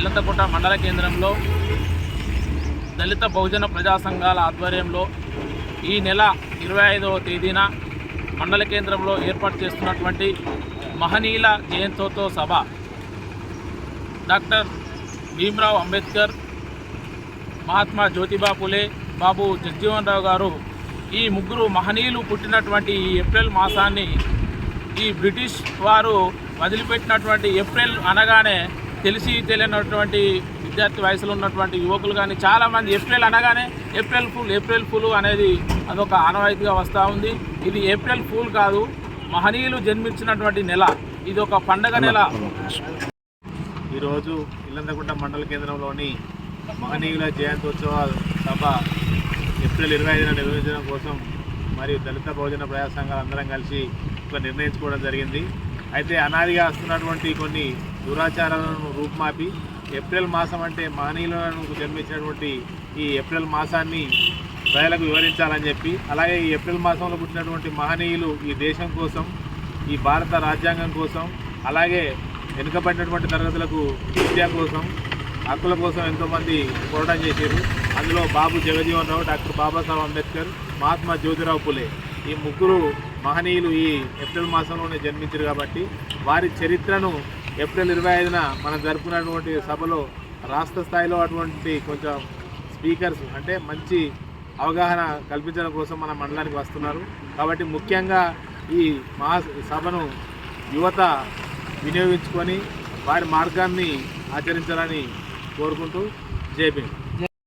ఇల్లంతకుంట మండల కేంద్రంలో దళిత బహుజన ప్రజా సంఘాల ఆధ్వర్యంలో ఈ నెల ఇరవై ఐదవ తేదీన మండల కేంద్రంలో ఏర్పాటు చేస్తున్నటువంటి మహనీయుల జయంతోత్సవ సభ. డాక్టర్ భీమ్రావ్ అంబేద్కర్ మహాత్మా జ్యోతిబా పులే బాబు జగ్జీవన్ రావు గారు ఈ ముగ్గురు మహనీయులు పుట్టినటువంటి ఈ ఏప్రిల్ మాసాన్ని ఈ బ్రిటిష్ వారు వదిలిపెట్టినటువంటి ఏప్రిల్ అనగానే తెలిసి తెలియనటువంటి విద్యార్థి వయసులో ఉన్నటువంటి యువకులు కానీ చాలామంది ఏప్రిల్ అనగానే ఏప్రిల్ ఫుల్ ఏప్రిల్ ఫుల్ అనేది అదొక ఆనవాయితీగా వస్తూ ఉంది. ఇది ఏప్రిల్ ఫుల్ కాదు మహనీయులు జన్మించినటువంటి నెల. ఇది ఒక పండగ నెల. ఈరోజు ఇల్లందకుంట మండల కేంద్రంలోని మహనీయుల జయంతోత్సవ సభ ఏప్రిల్ ఇరవై ఐదున నిర్వహించడం కోసం మరియు దళిత బహుజన ప్రజా సంఘాలు అందరం కలిసి ఒక నిర్ణయించుకోవడం జరిగింది. అయితే అనాదిగా వస్తున్నటువంటి కొన్ని దురాచారాలను రూపుమాపి ఏప్రిల్ మాసం అంటే మహనీయులను జన్మించినటువంటి ఈ ఏప్రిల్ మాసాన్ని ప్రజలకు వివరించాలని చెప్పి అలాగే ఈ ఏప్రిల్ మాసంలో పుట్టినటువంటి మహనీయులు ఈ దేశం కోసం ఈ భారత రాజ్యాంగం కోసం అలాగే వెనుకబడినటువంటి తరగతులకు విద్య కోసం హక్కుల కోసం ఎంతోమంది పోరాటం చేశారు. అందులో బాబు జగజీవన్ రావు డాక్టర్ బాబాసాహెబ్ అంబేద్కర్ మహాత్మా జ్యోతిరావు పులే. ఈ ముగ్గురు మహనీయులు ఈ ఏప్రిల్ మాసంలోనే జన్మించారు కాబట్టి వారి చరిత్రను ఏప్రిల్ ఇరవై ఐదున మనం జరుపుకున్నటువంటి సభలో రాష్ట్ర స్థాయిలో అటువంటి కొంచెం స్పీకర్స్ అంటే మంచి అవగాహన కల్పించడం కోసం మన మండలానికి వస్తున్నారు. కాబట్టి ముఖ్యంగా ఈ మహా సభను యువత వినియోగించుకొని వారి మార్గాన్ని ఆచరించాలని కోరుకుంటూ జేపీ